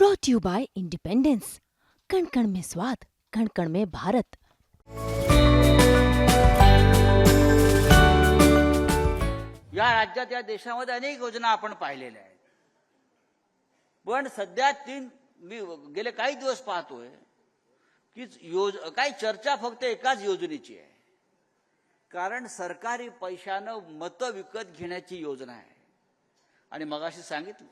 Brought you by independence कण कण में स्वाद कण कण में भारत या राज्यात या देशामध्ये अनेक योजना आपण पाहिलेल्या आहेत. पण सध्या तीन मी गेले काही दिवस पाहतोय की योज काही चर्चा फक्त एकाच योजनेची आहे. कारण सरकारी पैशानं मतं विकत घेण्याची योजना आहे. आणि मगाशी सांगितलं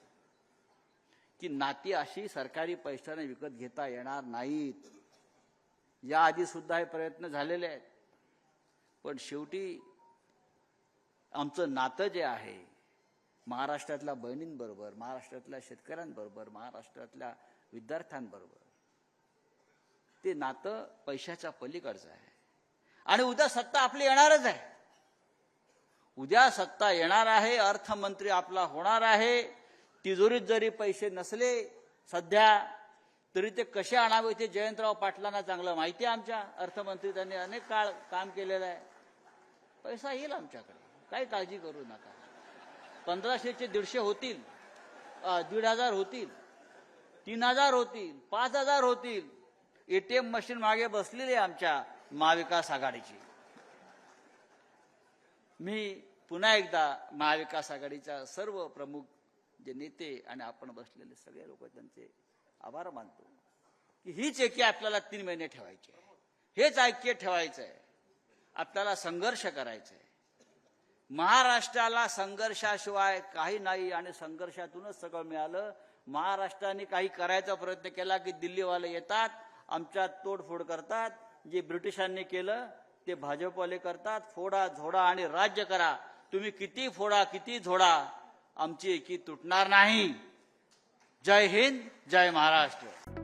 की नाती अशी सरकारी पैशाने विकत घेता येणार नाहीत. याआधी सुद्धा हे प्रयत्न झालेले आहेत. पण शेवटी आमचं नातं जे आहे महाराष्ट्रातल्या बहिणींबरोबर महाराष्ट्रातल्या शेतकऱ्यांबरोबर महाराष्ट्रातल्या विद्यार्थ्यांबरोबर ते नातं पैशाच्या पलीकडचं आहे. आणि उद्या सत्ता आपली येणारच आहे. उद्या सत्ता येणार आहे अर्थमंत्री आपला होणार आहे. तिजोरीत जरी पैसे नसले सध्या तरी ते कसे आणावे ते जयंतराव पाटलांना चांगलं माहिती आहे आमच्या. अर्थमंत्री त्यांनी अनेक काळ काम केलेलं आहे. पैसा येईल आमच्याकडे. काही काळजी करू नका. पंधराशेचे दीडशे होतील. दीड हजार होतील. तीन हजार होतील. पाच हजार होतील एटीएम मशीन मागे बसलेली आहे आमच्या महाविकास आघाडीची. मी पुन्हा एकदा महाविकास आघाडीच्या सर्व प्रमुख त्यांचे नेते आणि आपण बसलेले सगळे लोक त्यांचे आभार मानतो की हीच एकी आपल्याला तीन महिने ठेवायची आहे. हेच ऐक्य ठेवायचं आहे. आपल्याला संघर्ष करायचा आहे. महाराष्ट्राला संघर्षाशिवाय काही नाही आणि संघर्षातूनच सगळं मिळालं. महाराष्ट्राने काही करायचा प्रयत्न केला की दिल्लीवाले येतात आमच्यात तोडफोड करतात जे ब्रिटिशांनी केलं ते भाजपवाले करतात. फोडा झोडा आणि राज्य करा. तुम्ही किती फोडा किती झोडा आमची एकी तुटणार नाही. जय हिंद जय महाराष्ट्र.